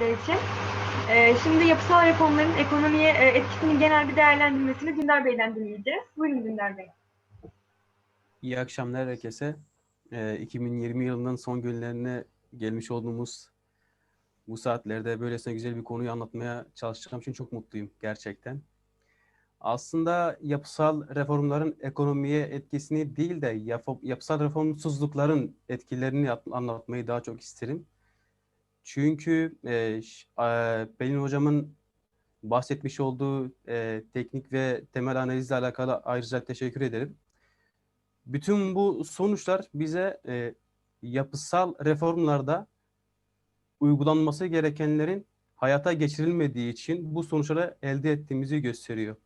bilgiler için. Ee, şimdi yapısal reformların ekonomiye e, etkisinin genel bir değerlendirmesini Dündar Bey'den dinleyeceğiz. Buyurun Dündar Bey. İyi akşamlar herkese. Ee, 2020 yılının son günlerine gelmiş olduğumuz bu saatlerde böylesine güzel bir konuyu anlatmaya çalışacağım için çok mutluyum gerçekten. Aslında yapısal reformların ekonomiye etkisini değil de yap- yapısal reformsuzlukların etkilerini at- anlatmayı daha çok isterim. Çünkü e, e, Pelin hocamın bahsetmiş olduğu e, teknik ve temel analizle alakalı ayrıca teşekkür ederim. Bütün bu sonuçlar bize e, yapısal reformlarda uygulanması gerekenlerin hayata geçirilmediği için bu sonuçları elde ettiğimizi gösteriyor.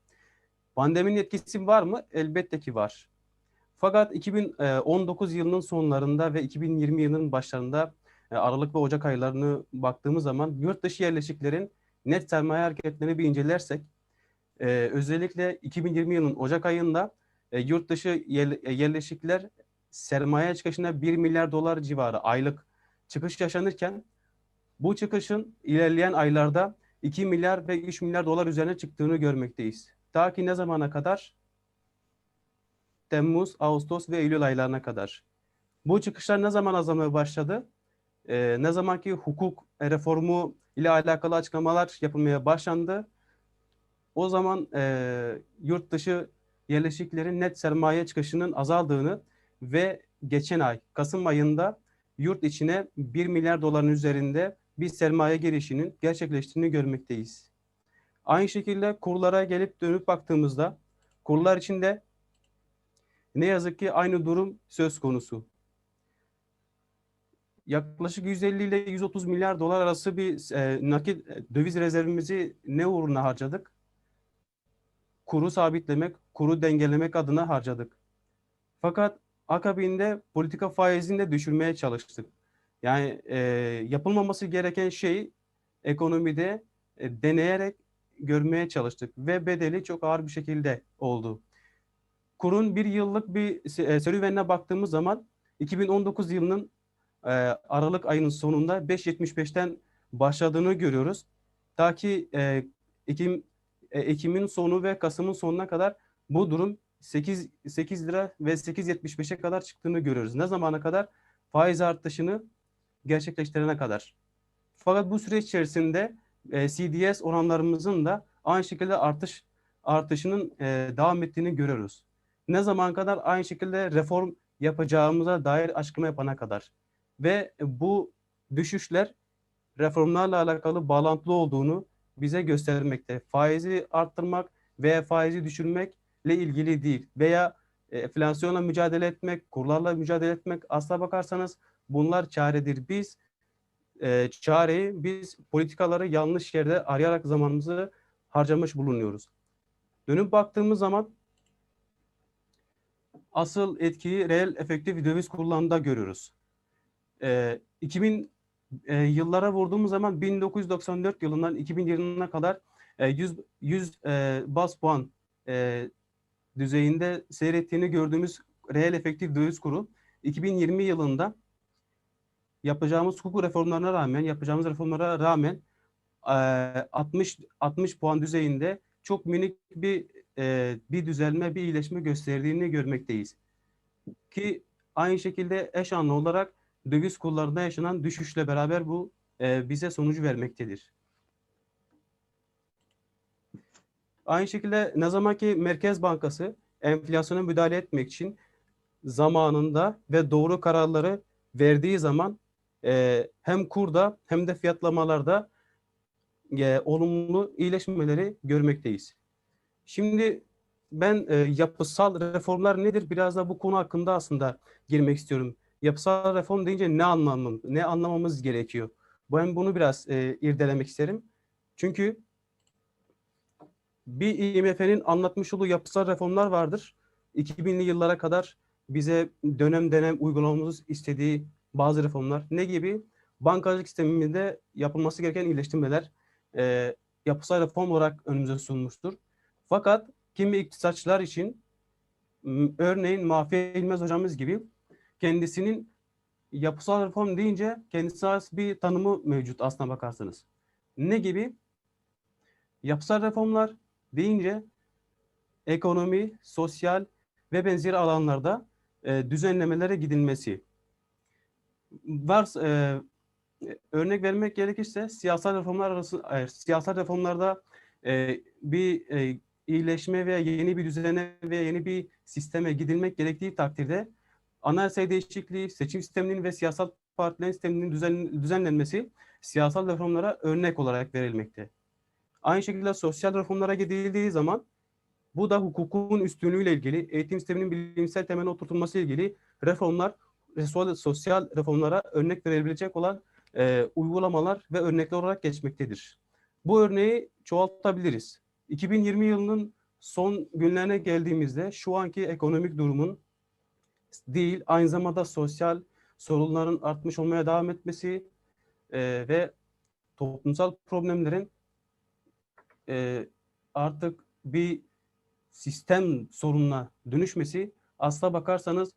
Pandeminin etkisi var mı? Elbette ki var. Fakat 2019 yılının sonlarında ve 2020 yılının başlarında e, Aralık ve Ocak aylarını baktığımız zaman yurt dışı yerleşiklerin net sermaye hareketlerini bir incelersek e, özellikle 2020 yılının Ocak ayında e, yurt dışı yer- e, yerleşikler sermaye çıkışına 1 milyar dolar civarı aylık çıkış yaşanırken bu çıkışın ilerleyen aylarda 2 milyar ve 3 milyar dolar üzerine çıktığını görmekteyiz. Ta ki ne zamana kadar? Temmuz, Ağustos ve Eylül aylarına kadar. Bu çıkışlar ne zaman azalmaya başladı? Ee, ne zaman ki hukuk reformu ile alakalı açıklamalar yapılmaya başlandı, o zaman e, yurt dışı yerleşiklerin net sermaye çıkışının azaldığını ve geçen ay Kasım ayında yurt içine 1 milyar doların üzerinde bir sermaye girişinin gerçekleştiğini görmekteyiz. Aynı şekilde kurlara gelip dönüp baktığımızda kurlar içinde ne yazık ki aynı durum söz konusu. Yaklaşık 150 ile 130 milyar dolar arası bir e, nakit e, döviz rezervimizi ne uğruna harcadık? Kuru sabitlemek, kuru dengelemek adına harcadık. Fakat akabinde politika faizini de düşürmeye çalıştık. Yani e, yapılmaması gereken şey ekonomide e, deneyerek görmeye çalıştık ve bedeli çok ağır bir şekilde oldu. Kurun bir yıllık bir e, serüvenine baktığımız zaman 2019 yılının e, Aralık ayının sonunda 5.75'ten başladığını görüyoruz. Ta ki e, Ekim e, Ekim'in sonu ve Kasım'ın sonuna kadar bu durum 8 8 lira ve 8.75'e kadar çıktığını görüyoruz. Ne zamana kadar? Faiz artışını gerçekleştirene kadar. Fakat bu süreç içerisinde e, CDS oranlarımızın da aynı şekilde artış artışının e, devam ettiğini görüyoruz. Ne zaman kadar? Aynı şekilde reform yapacağımıza dair açıklama yapana kadar. Ve bu düşüşler reformlarla alakalı bağlantılı olduğunu bize göstermekte. Faizi arttırmak veya faizi düşürmekle ilgili değil veya e, enflasyonla mücadele etmek, kurlarla mücadele etmek asla bakarsanız bunlar çaredir. Biz e, çareyi biz politikaları yanlış yerde arayarak zamanımızı harcamış bulunuyoruz. Dönüp baktığımız zaman asıl etkiyi reel efektif döviz kurlarında görüyoruz. E, 2000 e, yıllara vurduğumuz zaman 1994 yılından 2000 yılına kadar e, 100 100 e, bas puan e, düzeyinde seyrettiğini gördüğümüz reel efektif döviz kuru 2020 yılında yapacağımız hukuk reformlarına rağmen, yapacağımız reformlara rağmen e, 60 60 puan düzeyinde çok minik bir e, bir düzelme, bir iyileşme gösterdiğini görmekteyiz. Ki aynı şekilde eş anlı olarak döviz kurlarında yaşanan düşüşle beraber bu e, bize sonucu vermektedir. Aynı şekilde ne zaman ki Merkez Bankası enflasyona müdahale etmek için zamanında ve doğru kararları verdiği zaman e, hem kurda hem de fiyatlamalarda e, olumlu iyileşmeleri görmekteyiz. Şimdi ben e, yapısal reformlar nedir? Biraz da bu konu hakkında aslında girmek istiyorum. Yapısal reform deyince ne anlamı, ne anlamamız gerekiyor? Ben bunu biraz e, irdelemek isterim. Çünkü bir IMF'nin anlatmış olduğu yapısal reformlar vardır. 2000'li yıllara kadar bize dönem dönem uygulamamızı istediği bazı reformlar. Ne gibi? Bankacılık sisteminde yapılması gereken iyileştirmeler e, yapısal reform olarak önümüze sunulmuştur. Fakat kimi iktisatçılar için örneğin Mahfiye İlmez hocamız gibi kendisinin yapısal reform deyince kendisine has bir tanımı mevcut aslına bakarsanız. Ne gibi? Yapısal reformlar deyince ekonomi, sosyal ve benzeri alanlarda e, düzenlemelere gidilmesi. Var e, örnek vermek gerekirse siyasal reformlar arası e, siyasal reformlarda e, bir e, iyileşme veya yeni bir düzene veya yeni bir sisteme gidilmek gerektiği takdirde anayasa değişikliği, seçim sisteminin ve siyasal partilerin sisteminin düzen, düzenlenmesi siyasal reformlara örnek olarak verilmekte. Aynı şekilde sosyal reformlara gidildiği zaman bu da hukukun üstünlüğüyle ilgili, eğitim sisteminin bilimsel temeline oturtulması ile ilgili reformlar, sosyal- reformlara örnek verilebilecek olan e, uygulamalar ve örnekler olarak geçmektedir. Bu örneği çoğaltabiliriz. 2020 yılının son günlerine geldiğimizde şu anki ekonomik durumun değil, aynı zamanda sosyal sorunların artmış olmaya devam etmesi e, ve toplumsal problemlerin e, artık bir sistem sorununa dönüşmesi aslına bakarsanız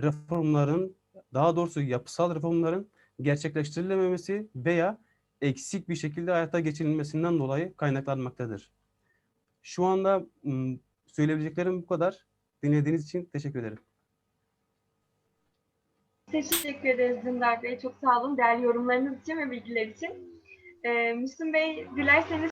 reformların daha doğrusu yapısal reformların gerçekleştirilememesi veya eksik bir şekilde hayata geçirilmesinden dolayı kaynaklanmaktadır. Şu anda söyleyebileceklerim bu kadar. Dinlediğiniz için teşekkür ederim. Teşekkür ederiz Dündar Bey. Çok sağ olun değerli yorumlarınız için ve bilgiler için. Ee, Müslüm Bey, dilerseniz